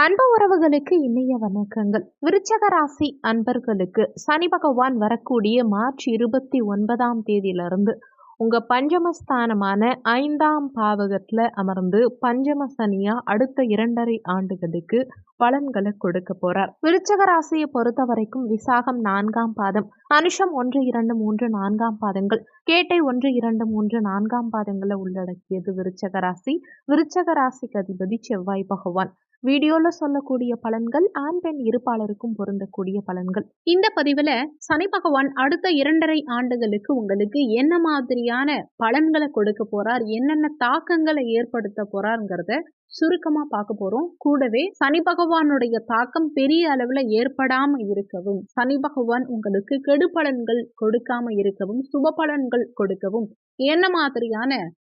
அன்பு உறவுகளுக்கு இணைய வணக்கங்கள். விருச்சக ராசி அன்பர்களுக்கு சனி பகவான் வரக்கூடிய மார்ச் இருபத்தி ஒன்பதாம் தேதியிலிருந்து உங்க பஞ்சமஸ்தானமான ஐந்தாம் பாவகத்துல அமர்ந்து பஞ்சம சனியா அடுத்த இரண்டரை ஆண்டுகளுக்கு பலன்களை கொடுக்க போறார். விருச்சக ராசியை பொறுத்த வரைக்கும் விசாகம் நான்காம் பாதம் அனுஷம் ஒன்று இரண்டு மூன்று நான்காம் பாதங்கள் கேட்டை ஒன்று இரண்டு மூன்று நான்காம் பாதங்களை உள்ளடக்கியது விருச்சக ராசி. விருச்சக ராசிக்கு அதிபதி செவ்வாய் பகவான். வீடியோல சொல்லக்கூடிய பலன்கள் ஆண் பெண் இருப்பாளருக்கும் பொருந்தக்கூடிய பலன்கள். இந்த பதிவுல சனி பகவான் அடுத்த இரண்டரை ஆண்டுகளுக்கு உங்களுக்கு என்ன மாதிரியான பலன்களை கொடுக்க போறார் என்னென்ன தாக்கங்களை ஏற்படுத்த போறாருங்கிறத சுருக்கமா பார்க்க போறோம். கூடவே சனி பகவானுடைய தாக்கம் பெரிய அளவுல ஏற்படாம இருக்கவும் சனி பகவான் உங்களுக்கு கெடு பலன்கள் கொடுக்காம இருக்கவும் சுப பலன்கள் கொடுக்கவும் என்ன மாதிரியான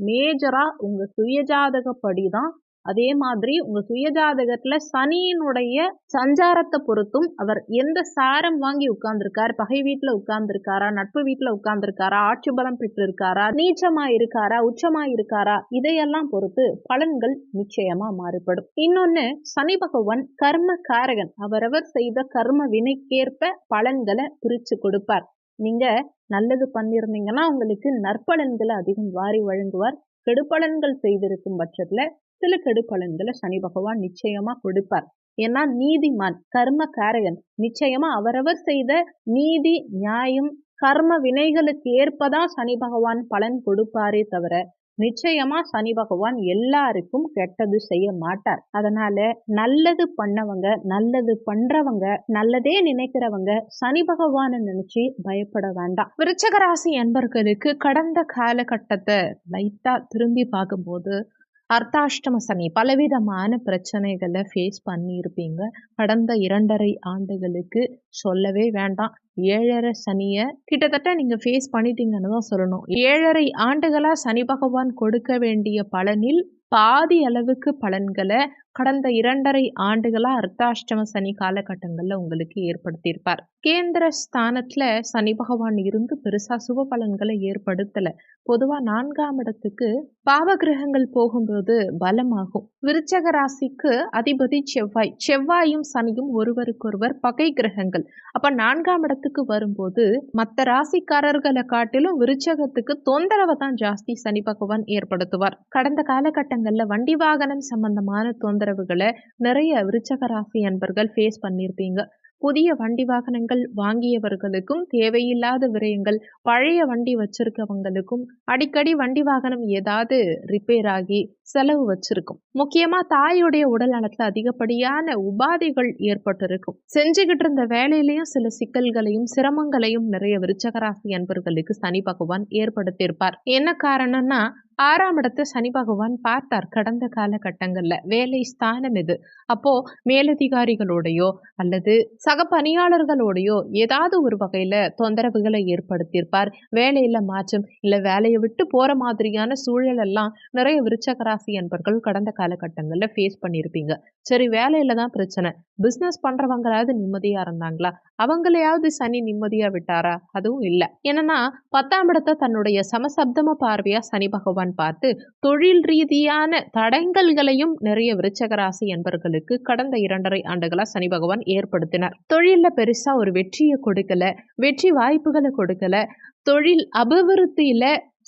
மேஜரா உங்க சுயஜாதகப்படி தான் அதே மாதிரி உங்க சுயஜாதகத்துல சனியினுடைய சஞ்சாரத்தை பொறுத்தும் அவர் எந்த சாரம் வாங்கி உட்கார்ந்துருக்கார் பகை வீட்டுல உட்கார்ந்துருக்காரா நட்பு வீட்டுல உட்கார்ந்துருக்காரா ஆட்சி பலம் பெற்று இருக்காரா நீச்சமா இருக்காரா உச்சமா இருக்காரா இதையெல்லாம் பொறுத்து பலன்கள் நிச்சயமா மாறுபடும். இன்னொன்னு சனி பகவான் கர்ம காரகன் அவரவர் செய்த கர்ம வினைக்கேற்ப பலன்களை பிரிச்சு கொடுப்பார். நீங்க நல்லது பண்ணியிருந்தீங்கன்னா உங்களுக்கு நற்பலன்களை அதிகம் வாரி வழங்குவார். கெடுபலன்கள் செய்திருக்கும் பட்சத்துல சில கெடுபலன்களை சனி பகவான் நிச்சயமா கொடுப்பார். ஏன்னா நீதிமான் கர்ம காரகன் நிச்சயமா அவரவர் செய்த நீதி நியாயம் கர்ம வினைகளுக்கு ஏற்பதான் சனி பகவான் பலன் கொடுப்பாரே தவிர நிச்சயமா சனி பகவான் எல்லாருக்கும் கெட்டது செய்ய மாட்டார். அதனால நல்லது பண்ணவங்க நல்லது பண்றவங்க நல்லதே நினைக்கிறவங்க சனி பகவானை நினைச்சு பயப்பட வேண்டாம். விருச்சகராசி என்பர்களுக்கு கடந்த காலகட்டத்தை லைட்டா திரும்பி பார்க்கும்போது அர்த்தாஷ்டம சனி பலவிதமான பிரச்சனைகளை ஃபேஸ் பண்ணியிருப்பீங்க. கடந்த இரண்டரை ஆண்டுகளுக்கு சொல்லவே வேண்டாம். ஏழரை சனியை கிட்டத்தட்ட நீங்கள் ஃபேஸ் பண்ணிட்டீங்கன்னு தான் சொல்லணும். ஏழரை ஆண்டுகளாக சனி பகவான் கொடுக்க வேண்டிய பலனில் பாதி அளவுக்கு பலன்களை கடந்த இரண்டரை ஆண்டுகளா அர்த்தாஷ்டம சனி காலகட்டங்களில் உங்களுக்கு ஏற்படுத்தியிருப்பார். கேந்திர ஸ்தானத்துல சனி பகவான் இருந்து பெருசா சுப பலன்களை ஏற்படுத்தல. பொதுவா நான்காம் இடத்துக்கு பாவ கிரகங்கள் போகும்போது பலமாகும். விருச்சக ராசிக்கு அதிபதி செவ்வாய். செவ்வாயும் சனியும் ஒருவருக்கொருவர் பகை கிரகங்கள். அப்ப நான்காம் இடத்துக்கு வரும்போது மற்ற ராசிக்காரர்களை காட்டிலும் விருச்சகத்துக்கு தொந்தரவை தான் ஜாஸ்தி சனி பகவான் ஏற்படுத்துவார். கடந்த காலகட்டங்கள்ல வண்டி வாகனம் சம்பந்தமான தொந்தரவுகளை நிறைய விருச்சகராசி அன்பர்கள் ஃபேஸ் பண்ணியிருப்பீங்க. புதிய வண்டி வாகனங்கள் வாங்கியவர்களுக்கும் தேவையில்லாத விரயங்கள் பழைய வண்டி வச்சிருக்கவங்களுக்கும் அடிக்கடி வண்டி வாகனம் ஏதாவது ரிப்பேர் ஆகி செலவு வச்சிருக்கும். முக்கியமா தாயுடைய உடல் நலத்துல அதிகப்படியான உபாதைகள் ஏற்பட்டிருக்கும். செஞ்சுக்கிட்டு இருந்த வேலையிலையும் சில சிக்கல்களையும் சிரமங்களையும் நிறைய விருச்சகராசி அன்பர்களுக்கு சனி பகவான் ஏற்படுத்தியிருப்பார். என்ன காரணம்னா ஆறாம் இடத்தை சனி பகவான் பார்த்தார் கடந்த காலகட்டங்களில். வேலை ஸ்தானம் இது அப்போ மேலதிகாரிகளோடையோ அல்லது சக பணியாளர்களோடையோ ஏதாவது ஒரு வகையில தொந்தரவுகளை ஏற்படுத்தியிருப்பார். வேலையில் மாற்றம் இல்லை வேலையை விட்டு போற மாதிரியான சூழல் எல்லாம் நிறைய விருச்சகராசி என்பர்கள் கடந்த காலகட்டங்களில் ஃபேஸ் பண்ணியிருப்பீங்க. சரி வேலையில தான் பிரச்சனை. பிஸ்னஸ் பண்றவங்களாவது நிம்மதியா இருந்தாங்களா? அவங்களையாவது சனி நிம்மதியா விட்டாரா? அதுவும் இல்லை. என்னன்னா பத்தாம் இடத்தை தன்னுடைய சமசப்தம பார்வையா சனி பகவான் பார்த்து தொழில் ரீதியான தடங்கல்களையும் நிறைய விருச்சக ராசி என்பர்களுக்கு கடந்த இரண்டரை ஆண்டுகளா சனி பகவான் ஏற்படுத்தினார். தொழில்ல பெருசா ஒரு வெற்றியை கொடுக்கல வெற்றி வாய்ப்புகளை கொடுக்கல தொழில் அபிவிருத்தியில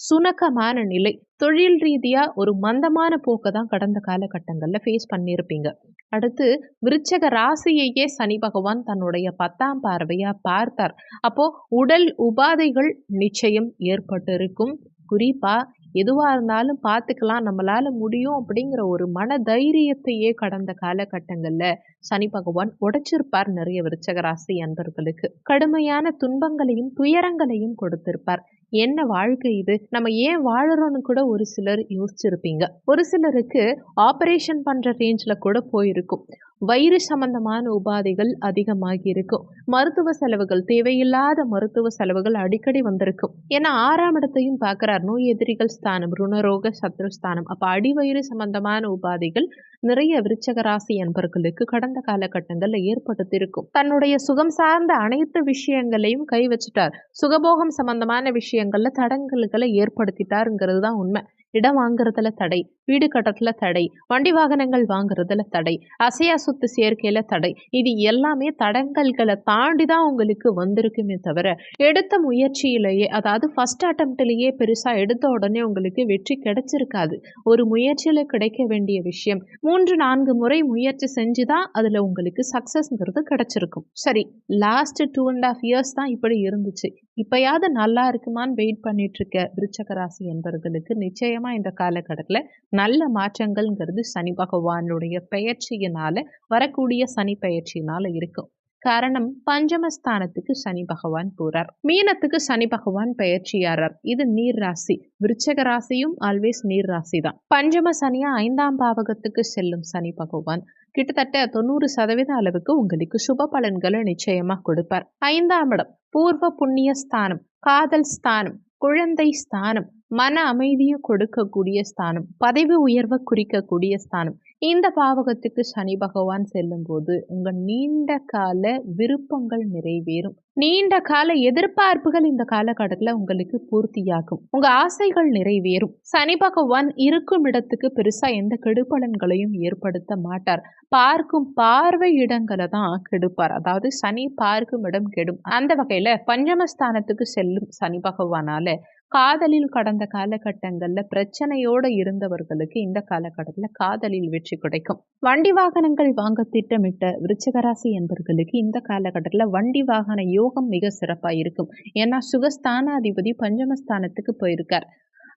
சுணக்கமான நிலை. தொழில் ரீதியாக ஒரு மந்தமான போக்கை தான் கடந்த காலகட்டங்களில் ஃபேஸ் பண்ணியிருப்பீங்க. அடுத்து விருச்சக ராசியையே சனி பகவான் தன்னுடைய பத்தாம் பார்வையாக பார்த்தார். அப்போ உடல் உபாதைகள் நிச்சயம் ஏற்பட்டு இருக்கும் குறிப்பாக எதுவாக இருந்தாலும் பார்த்துக்கலாம் நம்மளால் முடியும் அப்படிங்கிற ஒரு மன தைரியத்தையே கடந்த காலகட்டங்களில் சனி பகவான் உடைச்சிருப்பார் நிறைய விருச்சக ராசி அன்பர்களுக்கு. கடுமையான துன்பங்களையும் துயரங்களையும் கொடுத்திருப்பார். என்ன வாழ்க்கை இது? நம்ம ஏன் வாழறோம்னு கூட ஒரு சிலர் யோசிச்சிருப்பீங்க. ஒரு சிலருக்கு ஆப்ரேஷன் பண்ணுற ரேஞ்சில் கூட போயிருக்கும். வயிறு சம்பந்தமான உபாதைகள் அதிகமாகி இருக்கும். மருத்துவ செலவுகள் தேவையில்லாத மருத்துவ செலவுகள் அடிக்கடி வந்திருக்கும். ஏன்னா ஆறாம் இடத்தையும் பார்க்குறார். நோய் எதிரிகள் ஸ்தானம் ருணரோக சத்ருஸ்தானம். அப்போ அடிவயிறு சம்பந்தமான உபாதைகள் நிறைய விருச்சக ராசி அன்பர்களுக்கு கடந்த காலகட்டங்களில் ஏற்படுத்தியிருக்கும். தன்னுடைய சுகம் சார்ந்த அனைத்து விஷயங்களையும் கை வச்சுட்டார். சுகபோகம் சம்பந்தமான விஷயங்கள்ல தடங்கல்களை ஏற்படுத்திட்டாருங்கிறது தான் உண்மை. இடம் வாங்குறதுல தடை. வீடு கட்டத்தில் தடை வண்டி வாகனங்கள் வாங்குறதுல தடை அசையா சொத்து சேர்க்கையில் தடை. இது எல்லாமே தடங்கல்களை தாண்டி தான் உங்களுக்கு வந்திருக்குமே தவிர எடுத்த முயற்சியிலேயே அதாவது ஃபஸ்ட் அட்டம்ப்ட்லேயே பெருசாக எடுத்த உடனே உங்களுக்கு வெற்றி கிடைச்சிருக்காது. ஒரு முயற்சியில் கிடைக்க வேண்டிய விஷயம். மூன்று நான்கு முறை முயற்சி செஞ்சு தான் அதில் உங்களுக்கு சக்ஸஸ்ங்கிறது கிடைச்சிருக்கும். சரி last two and half years தான் இப்படி இருந்துச்சு. இப்போயாவது நல்லா இருக்குமான்னு வெயிட் பண்ணிட்டு இருக்க விருச்சக ராசி என்பவர்களுக்கு நிச்சயமாக இந்த காலகட்டத்தில் நல்ல மாற்றங்கள்ங்கிறது சனி பகவானுடைய பெயர்ச்சியினால வரக்கூடிய சனி பெயர்ச்சியினால இருக்கும். காரணம் பஞ்சமஸ்தானத்துக்கு சனி பகவான் போறார். மீனத்துக்கு சனி பகவான் பெயர்ச்சியாரார் இது நீர் ராசி. விருச்சக ராசியும் ஆல்வேஸ் நீர் ராசி தான் பஞ்சம சனியா ஐந்தாம் பாவகத்துக்கு செல்லும் சனி பகவான். கிட்டத்தட்ட தொண்ணூறு சதவீத அளவுக்கு உங்களுக்கு சுப பலன்களை நிச்சயமா கொடுப்பார். ஐந்தாம் இடம் பூர்வ புண்ணிய ஸ்தானம் காதல் ஸ்தானம். குழந்தை ஸ்தானம் மன அமைதியை கொடுக்கக்கூடிய ஸ்தானம் பதவி உயர்வை குறிக்கக்கூடிய ஸ்தானம். இந்த பாவகத்துக்கு சனி பகவான் செல்லும் போது உங்க நீண்ட கால விருப்பங்கள் நிறைவேறும். நீண்ட கால எதிர்பார்ப்புகள் இந்த காலகட்டத்தில் உங்களுக்கு பூர்த்தியாகும். உங்க ஆசைகள் நிறைவேறும். சனி பகவான் இருக்கும் இடத்துக்கு பெருசா எந்த கெடுபலன்களையும் ஏற்படுத்த மாட்டார். பார்க்கும் பார்வை இடங்களை தான் கெடுப்பார். அதாவது சனி பார்க்கும் இடம் கெடும். அந்த வகையில பஞ்சமஸ்தானத்துக்கு செல்லும் சனி பகவானால காதலில் கடந்த காலகட்டங்களில் பிரச்சனையோடு இருந்தவர்களுக்கு இந்த காலகட்டத்தில் காதலில் வெற்றி கிடைக்கும். வண்டி வாகனங்கள் வாங்க திட்டமிட்ட விருச்சகராசி என்பவர்களுக்கு இந்த காலகட்டத்தில் வண்டி வாகன யோகம் மிக சிறப்பாக இருக்கும். ஏன்னா சுகஸ்தானாதிபதி பஞ்சமஸ்தானத்துக்கு போயிருக்கார்.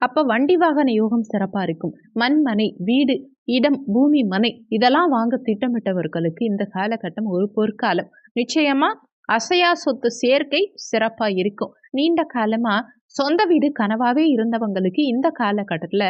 அப்போ வண்டி வாகன யோகம் சிறப்பாக இருக்கும். மண் மனை வீடு இடம் பூமி மனை இதெல்லாம் வாங்க திட்டமிட்டவர்களுக்கு இந்த காலகட்டம் ஒரு பொற்காலம். நிச்சயமா அசையா சொத்து சேர்க்கை சிறப்பாக இருக்கும். நீண்ட காலமாக சொந்த வீடு கனவாவே இருந்தவங்களுக்கு இந்த காலகட்டத்தில்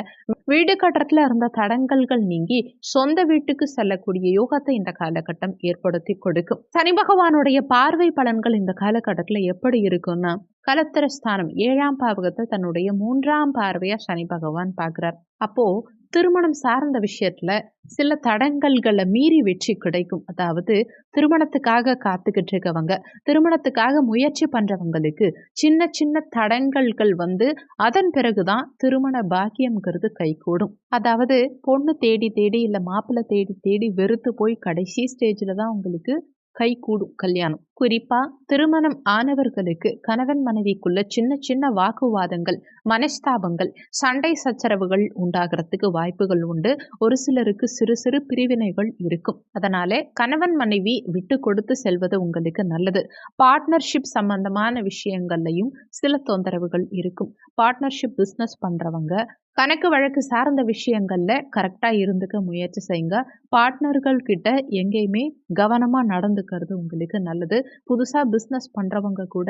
வீடு கட்டுறதுல இருந்த தடங்கல்கள் நீங்கி சொந்த வீட்டுக்கு செல்லக்கூடிய யோகத்தை இந்த காலகட்டம் ஏற்படுத்தி கொடுக்கும். சனி பகவானுடைய பார்வை பலன்கள் இந்த காலகட்டத்தில் எப்படி இருக்கும்னா கலத்திர ஸ்தானம் ஏழாம் பாவகத்தை தன்னுடைய மூன்றாம் பார்வையா சனி பகவான் பார்க்குறார். அப்போ திருமணம் சார்ந்த விஷயத்துல சில தடங்கல்களை மீறி வெற்றி கிடைக்கும். அதாவது திருமணத்துக்காக காத்துக்கிட்டு இருக்கவங்க திருமணத்துக்காக முயற்சி பண்றவங்களுக்கு சின்ன சின்ன தடங்கல்கள் வந்து அதன் பிறகுதான் திருமண பாக்கியம்ங்கிறது கைகூடும். அதாவது பொண்ணு தேடி தேடி இல்லை மாப்பிள்ளை தேடி தேடி வெறுத்து போய் கடைசி ஸ்டேஜில் தான் உங்களுக்கு கை கூடும் கல்யாணம். குறிப்பா திருமணம் ஆனவர்களுக்கு கணவன் மனைவிக்குள்ள சின்ன சின்ன வாக்குவாதங்கள் மனஸ்தாபங்கள் சண்டை சச்சரவுகள் உண்டாகிறதுக்கு வாய்ப்புகள் உண்டு. ஒரு சிலருக்கு சிறு சிறு பிரிவினைகள் இருக்கும். அதனால கணவன் மனைவி விட்டு கொடுத்து செல்வது உங்களுக்கு நல்லது. பார்ட்னர்ஷிப் சம்பந்தமான விஷயங்கள்லையும் சில தொந்தரவுகள் இருக்கும். பார்ட்னர்ஷிப் பிஸ்னஸ் பண்றவங்க கணக்கு வழக்கு சார்ந்த விஷயங்களில் கரெக்டாக இருந்துக்க முயற்சி செய்யுங்க. பார்ட்னர்கள் கிட்ட எங்கேயுமே கவனமாக நடந்துக்கிறது உங்களுக்கு நல்லது. புதுசாக பிஸ்னஸ் பண்ணுறவங்க கூட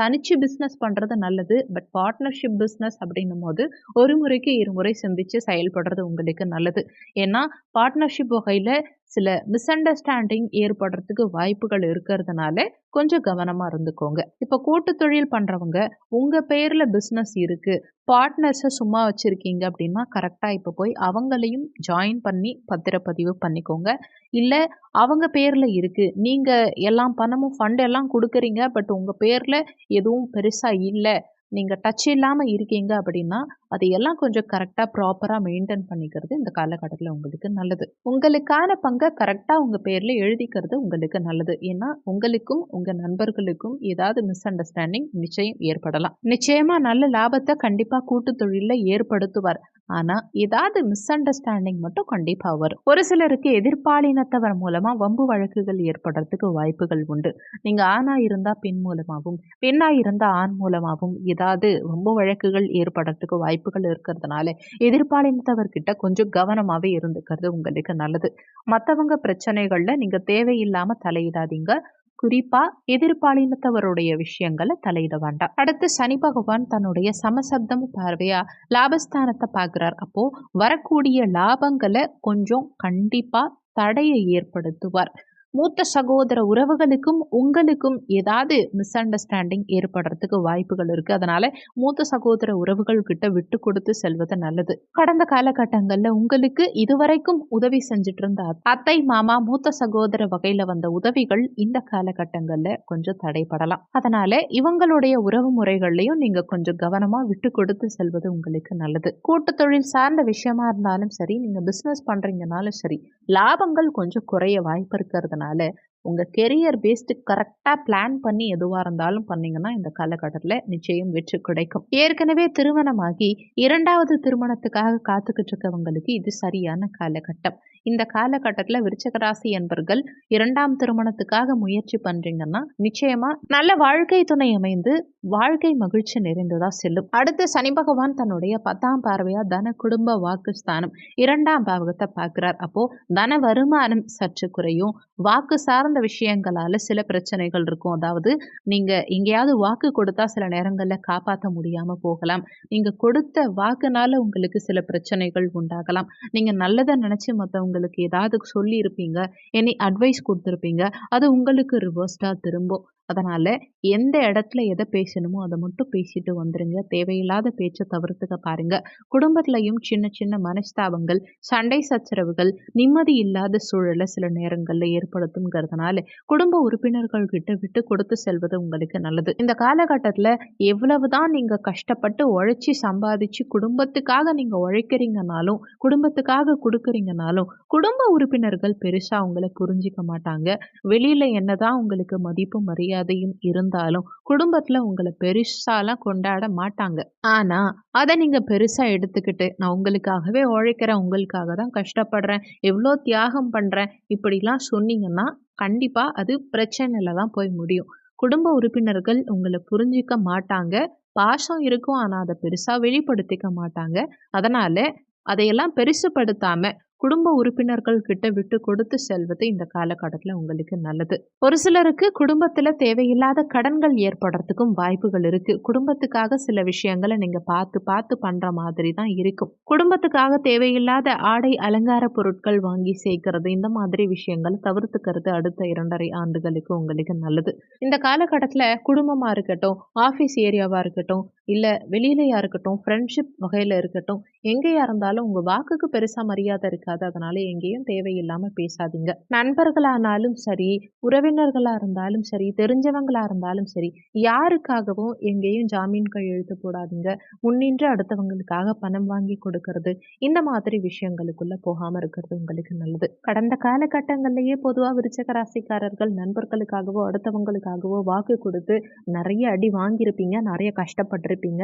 தனிச்சு பிஸ்னஸ் பண்ணுறது நல்லது பட் பார்ட்னர்ஷிப் பிஸ்னஸ் அப்படின்னும் போது ஒரு முறைக்கு இருமுறை சிந்திச்சு செயல்படுறது உங்களுக்கு நல்லது. ஏன்னா பார்ட்னர்ஷிப் வகையில் சில மிஸ் அண்டர்ஸ்டாண்டிங் ஏற்படுறதுக்கு வாய்ப்புகள் இருக்கிறதுனால கொஞ்சம் கவனமாக இருந்துக்கோங்க. இப்போ கூட்டு தொழில் பண்ணுறவங்க உங்கள் பேரில் பிஸ்னஸ் இருக்குது பார்ட்னர்ஸை சும்மா வச்சுருக்கீங்க அப்படின்னா கரெக்டாக இப்போ போய் அவங்களையும் ஜாயின் பண்ணி பத்திரப்பதிவு பண்ணிக்கோங்க. இல்லை அவங்க பேரில் இருக்குது நீங்கள் எல்லாம் பணமும் ஃபண்ட் எல்லாம் கொடுக்குறீங்க பட் உங்கள் பேரில் எதுவும் பெருசாக இல்லை. நீங்கள் டச் இல்லாமல் இருக்கீங்க அப்படின்னா அதையெல்லாம் கொஞ்சம் கரெக்டாக ப்ராப்பராக மெயின்டைன் பண்ணிக்கிறது இந்த காலகட்டத்தில் உங்களுக்கு நல்லது. உங்களுக்கான பங்கை கரெக்டாக உங்கள் பேரில் எழுதிக்கிறது உங்களுக்கு நல்லது. ஏன்னா உங்களுக்கும் உங்கள் நண்பர்களுக்கும் ஏதாவது மிஸ் அண்டர்ஸ்டாண்டிங் நிச்சயம் ஏற்படலாம். நிச்சயமாக நல்ல லாபத்தை கண்டிப்பாக கூட்டு தொழிலில் ஏற்படுத்துவார். ஆனால் ஏதாவது மிஸ் அண்டர்ஸ்டாண்டிங் மட்டும் கண்டிப்பாக வரும். ஒரு சிலருக்கு எதிர்பாலினத்தவர் மூலமாக வம்பு வழக்குகள் ஏற்படுறதுக்கு வாய்ப்புகள் உண்டு. நீங்கள் ஆணாக இருந்தால் பெண் மூலமாகவும் பெண்ணாக இருந்தால் ஆண் மூலமாகவும் ஏதாவது வம்பு வழக்குகள் ஏற்படுறதுக்கு வாய்ப்புகள் இருக்கிறதுனால எதிர்பாலினத்தவர்கிட்ட கொஞ்சம் கவனமாகவே இருந்துக்கிறது உங்களுக்கு நல்லது. மற்றவங்க பிரச்சனைகளில் நீங்கள் தேவையில்லாமல் தலையிடாதீங்க. குறிப்பா எதிர்பாலினத்தவருடைய விஷயங்களை தலையிட வேண்டாம். அடுத்து சனி பகவான் தன்னுடைய சமசப்தம் பார்வையா லாபஸ்தானத்தை பார்க்குறார். அப்போ வரக்கூடிய லாபங்களை கொஞ்சம் கண்டிப்பா தடையை ஏற்படுத்துவார். மூத்த சகோதர உறவுகளுக்கும் உங்களுக்கும் ஏதாவது மிஸ் அண்டர்ஸ்டாண்டிங் ஏற்படுறதுக்கு வாய்ப்புகள் இருக்குது அதனால் மூத்த சகோதர உறவுகள் கிட்ட விட்டு கொடுத்து செல்வது நல்லது. கடந்த காலகட்டங்களில் உங்களுக்கு இதுவரைக்கும் உதவி செஞ்சுட்டு இருந்த அத்தை மாமா மூத்த சகோதர வகையில் வந்த உதவிகள் இந்த காலகட்டங்களில் கொஞ்சம் தடைப்படலாம் அதனால் இவங்களுடைய உறவு முறைகள்லையும் நீங்கள் கொஞ்சம் கவனமாக விட்டு கொடுத்து செல்வது உங்களுக்கு நல்லது. கூட்டு தொழில் சார்ந்த விஷயமா இருந்தாலும் சரி நீங்கள் பிஸ்னஸ் பண்ணுறீங்கனாலும் சரி லாபங்கள் கொஞ்சம் குறைய வாய்ப்பு இருக்கிறதுனால உங்கள் கெரியர் பேஸ்டு கரெக்டாக பிளான் பண்ணி எதுவாக இருந்தாலும் பண்ணிங்கன்னா இந்த காலகட்டத்தில் நிச்சயம் வெற்றி கிடைக்கும். ஏற்கனவே திருமணமாகி இரண்டாவது திருமணத்துக்காக காத்துக்கிட்டு இருக்கவங்களுக்கு இது சரியான காலகட்டம். இந்த காலகட்டத்தில் விருச்சகராசி என்பர்கள் இரண்டாம் திருமணத்துக்காக முயற்சி பண்ணுறீங்கன்னா நிச்சயமாக நல்ல வாழ்க்கை துணை அமைந்து வாழ்க்கை மகிழ்ச்சி நிறைந்ததாக செல்லும். அடுத்து சனி பகவான் தன்னுடைய பத்தாம் பார்வையாக தன குடும்ப வாக்குஸ்தானம் இரண்டாம் பாவகத்தை பார்க்குறார். அப்போது தன வருமானம் சற்று குறையும். வாக்கு சார்ந்த விஷயங்களால் சில பிரச்சனைகள் இருக்கும். அதாவது நீங்கள் எங்கேயாவது வாக்கு கொடுத்தா சில நேரங்களில் காப்பாற்ற முடியாமல் போகலாம். நீங்கள் கொடுத்த வாக்குனால உங்களுக்கு சில பிரச்சனைகள் உண்டாகலாம். நீங்கள் நல்லதை நினச்சி மற்றவங்களுக்கு ஏதாவது சொல்லியிருப்பீங்க. Any advice கொடுத்துருப்பீங்க. அது உங்களுக்கு ரிவர்ஸ்டாக திரும்பும். அதனால் எந்த இடத்துல எதை பேசணுமோ அதை மட்டும் பேசிட்டு வந்துடுங்க தேவையில்லாத பேச்சை தவிர்த்துக்க பாருங்கள் குடும்பத்துலையும் சின்ன சின்ன மனஸ்தாபங்கள் சண்டை சச்சரவுகள் நிம்மதி இல்லாத சூழலை சில நேரங்களில் ஏற்படுத்துங்கிறதுனால குடும்ப உறுப்பினர்கள் கிட்ட விட்டு கொடுத்து செல்வது உங்களுக்கு நல்லது. இந்த காலகட்டத்தில் எவ்வளவுதான் நீங்கள் கஷ்டப்பட்டு உழைச்சி சம்பாதிச்சு குடும்பத்துக்காக நீங்கள் உழைக்கிறீங்கனாலும் குடும்பத்துக்காக கொடுக்குறீங்கனாலும் குடும்ப உறுப்பினர்கள் பெருசாக உங்களை புரிஞ்சிக்க மாட்டாங்க. வெளியில் என்னதான் உங்களுக்கு மதிப்பு மரியாதையும் இருந்தாலும் குடும்பத்தில் உங்களை பெருசாலாம் கொண்டாட மாட்டாங்க. ஆனால் அதை நீங்கள் பெருசாக எடுத்துக்கிட்டு நான் உங்களுக்காகவே உழைக்கிறேன் உங்களுக்காக தான் கஷ்டப்படுறேன் எவ்வளோ தியாகம் பண்ணுறேன் இப்படிலாம் சொன்னீங்கன்னா கண்டிப்பாக அது பிரச்சனையில் தான் போய் முடியும். குடும்ப உறுப்பினர்கள் உங்களை புரிஞ்சிக்க மாட்டாங்க. பாசம் இருக்கும் ஆனால் அதை பெருசாக வெளிப்படுத்திக்க மாட்டாங்க. அதனால் அதையெல்லாம் பெருசுப்படுத்தாமல் குடும்ப உறுப்பினர்கள் கிட்ட விட்டு கொடுத்து செல்வது இந்த காலகட்டத்தில் உங்களுக்கு நல்லது. ஒரு சிலருக்கு குடும்பத்தில் தேவையில்லாத கடன்கள் ஏற்படுறதுக்கும் வாய்ப்புகள் இருக்கு. குடும்பத்துக்காக சில விஷயங்களை நீங்க பார்த்து பார்த்து பண்ற மாதிரி தான் இருக்கும். குடும்பத்துக்காக தேவையில்லாத ஆடை அலங்கார பொருட்கள் வாங்கி சேர்க்கிறது இந்த மாதிரி விஷயங்களை தவிர்த்துக்கிறது அடுத்த இரண்டரை ஆண்டுகளுக்கு உங்களுக்கு நல்லது. இந்த காலகட்டத்தில் குடும்பமாக இருக்கட்டும் ஆஃபீஸ் ஏரியாவாக இருக்கட்டும் இல்லை வெளியிலையாக இருக்கட்டும் ஃப்ரெண்ட்ஷிப் வகையில் இருக்கட்டும் எங்கேயா இருந்தாலும் உங்கள் வாக்குக்கு பெருசாக மரியாதை இருக்கு இருக்காது. அதனால எங்கேயும் தேவையில்லாமல் பேசாதீங்க. நண்பர்களானாலும் சரி உறவினர்களாக இருந்தாலும் சரி தெரிஞ்சவங்களா இருந்தாலும் சரி யாருக்காகவும் எங்கேயும் ஜாமீன் கையெழுத்து போடாதீங்க. முன்னின்று அடுத்தவங்களுக்காக பணம் வாங்கி கொடுக்கறது இந்த மாதிரி விஷயங்களுக்குள்ள போகாம இருக்கிறது உங்களுக்கு நல்லது. கடந்த காலகட்டங்கள்லயே பொதுவாக விருச்சக ராசிக்காரர்கள் நண்பர்களுக்காகவோ அடுத்தவங்களுக்காகவோ வாக்கு கொடுத்து நிறைய அடி வாங்கியிருப்பீங்க நிறைய கஷ்டப்பட்டிருப்பீங்க.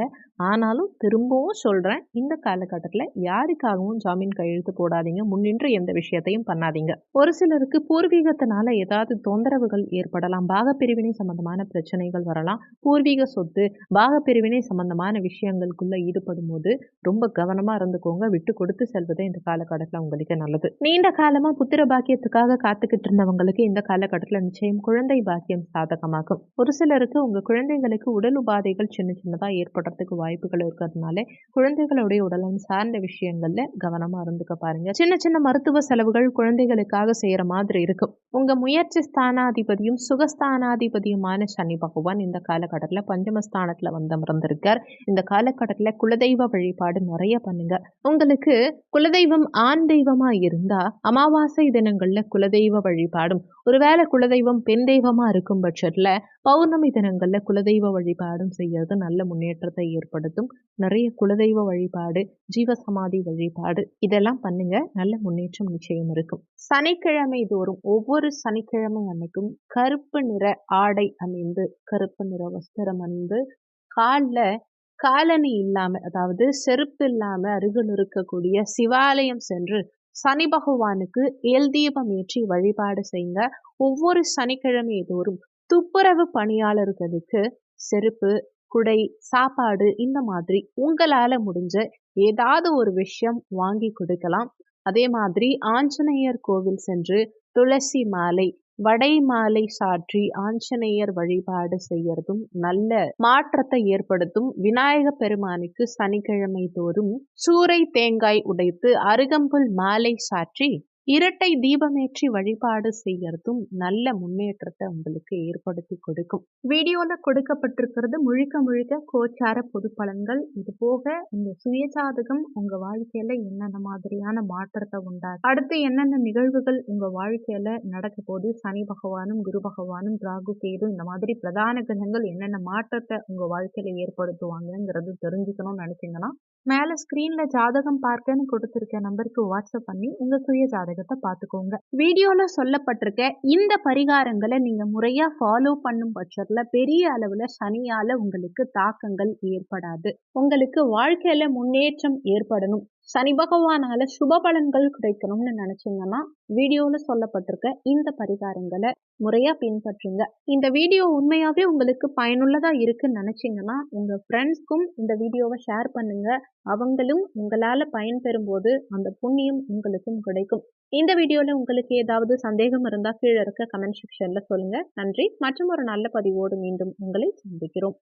ஆனாலும் திரும்பவும் சொல்றேன் இந்த காலகட்டத்தில் யாருக்காகவும் ஜாமீன் கையெழுத்து போடாதீங்க. பண்ணாதீங்க முன்னின்று எந்த விஷயத்தையும் பண்ணாதீங்க. ஒரு சிலருக்கு பூர்வீகத்தினால ஏதாவது தொந்தரவுகள் ஏற்படலாம். பாகப்பிரிவினை சம்பந்தமான பிரச்சனைகள் வரலாம். பூர்வீக சொத்து பாகப்பிரிவினை சம்பந்தமான விஷயங்களுக்குள்ள ஈடுபடும் போது ரொம்ப கவனமா இருந்துக்கோங்க. விட்டு கொடுத்து செல்வது இந்த காலகட்டத்தில் உங்களுக்கு நல்லது. நீண்ட காலமா புத்திர பாக்கியத்துக்காக காத்துக்கிட்டு இருந்தவங்களுக்கு இந்த காலகட்டத்தில் நிச்சயம் குழந்தை பாக்கியம் சாதகமாகும். ஒரு சிலருக்கு உங்க குழந்தைங்களுக்கு உடல் உபாதைகள் சின்ன சின்னதா ஏற்படுறதுக்கு வாய்ப்புகள் இருக்கிறதுனால குழந்தைகளுடைய உடலம் சார்ந்த விஷயங்கள்ல கவனமா இருந்துக்க பாருங்க. சின்ன சின்ன மருத்துவ செலவுகள் குழந்தைகளுக்காக செய்கிற மாதிரி இருக்கும். உங்கள் முயற்சி ஸ்தானாதிபதியும் சுகஸ்தானாதிபதியுமான சனி பகவான் இந்த காலகட்டத்தில் பஞ்சமஸ்தானத்தில் வந்து அமர்ந்திருக்கார் இந்த காலகட்டத்தில் குலதெய்வ வழிபாடு நிறைய பண்ணுங்க. உங்களுக்கு குலதெய்வம் ஆண் தெய்வமாக இருந்தால் அமாவாசை தினங்களில் குலதெய்வ வழிபாடும் ஒருவேளை குலதெய்வம் பெண் தெய்வமாக இருக்கும் பட்சத்தில் பௌர்ணமி தினங்களில் குலதெய்வ வழிபாடும் செய்யறது நல்ல முன்னேற்றத்தை ஏற்படுத்தும். நிறைய குலதெய்வ வழிபாடு ஜீவசமாதி வழிபாடு இதெல்லாம் பண்ணுங்க. நல்ல முன்னேற்றம் நிச்சயம் இருக்கும். சனிக்கிழமை தோறும் ஒவ்வொரு சனிக்கிழமை அன்னைக்கும் கருப்பு நிற ஆடை அணிந்து கருப்பு நிற வஸ்திரம் அணிந்து காலில் காலனி இல்லாம அதாவது செருப்பு இல்லாம அருகில் இருக்கக்கூடிய சிவாலயம் சென்று சனி பகவானுக்கு எல் தீபம் ஏற்றி வழிபாடு செய்யுங்க ஒவ்வொரு சனிக்கிழமை தோறும் துப்புரவு பணியாளர்களுக்கு செருப்பு குடை சாப்பாடு இந்த மாதிரி உங்களால் முடிஞ்ச ஏதாவது ஒரு விஷயம் வாங்கி கொடுக்கலாம். அதே மாதிரி ஆஞ்சநேயர் கோவில் சென்று துளசி மாலை வடை மாலை சாற்றி ஆஞ்சநேயர் வழிபாடு செய்யறதும் நல்ல மாற்றத்தை ஏற்படுத்தும். விநாயக பெருமானுக்கு சனிக்கிழமை தோறும் சூறை தேங்காய் உடைத்து அருகம்புல் மாலை சாற்றி இரட்டை தீபமேற்றி வழிபாடு செய்யறதும் நல்ல முன்னேற்றத்தை உங்களுக்கு ஏற்படுத்தி கொடுக்கும். வீடியோல கொடுக்கப்பட்டிருக்கிறது முழுக்க முழுக்க கோச்சார பொது பலன்கள். இது போக இந்த சுயஜாதகம் உங்க வாழ்க்கையில என்னென்ன மாதிரியான மாற்றத்தை உண்டாகும் அடுத்து என்னென்ன நிகழ்வுகள் உங்க வாழ்க்கையில நடக்க போது சனி பகவானும் குரு பகவானும் ராகு கேது இந்த மாதிரி பிரதான கிரகங்கள் என்னென்ன மாற்றத்தை உங்க வாழ்க்கையில ஏற்படுத்துவாங்கங்கிறது தெரிஞ்சுக்கணும்னு நினைச்சீங்கன்னா மேலே ஸ்க்ரீனில் ஜாதகம் பார்க்கன்னு கொடுத்துருக்க நம்பருக்கு வாட்ஸ்அப் பண்ணி உங்கள் சுய ஜாதகத்தை பார்த்துக்கோங்க வீடியோவில் சொல்லப்பட்டிருக்க இந்த பரிகாரங்களை நீங்கள் முறையாக ஃபாலோ பண்ணும் பட்சத்தில் பெரிய அளவில் சனியால் உங்களுக்கு தாக்கங்கள் ஏற்படாது. உங்களுக்கு வாழ்க்கையில் முன்னேற்றம் ஏற்படணும். சனி பகவானால சுப பலன்கள் கிடைக்கணும்னு நினைச்சீங்கன்னா வீடியோவில் சொல்லப்பட்டிருக்க இந்த பரிகாரங்களை முறையா பின்பற்றுங்க. இந்த வீடியோ உண்மையாவே உங்களுக்கு பயனுள்ளதா இருக்குன்னு நினைச்சீங்கன்னா உங்க ஃப்ரெண்ட்ஸ்க்கும் இந்த வீடியோவை ஷேர் பண்ணுங்க. அவங்களும் உங்களால பயன்பெறும்போது அந்த புண்ணியம் உங்களுக்கும் கிடைக்கும். இந்த வீடியோல உங்களுக்கு ஏதாவது சந்தேகம் இருந்தா கீழே இருக்க கமெண்ட் செக்ஷன்ல சொல்லுங்க. நன்றி. மற்றும் ஒரு நல்ல பதிவோடு மீண்டும் உங்களை சந்திக்கிறோம்.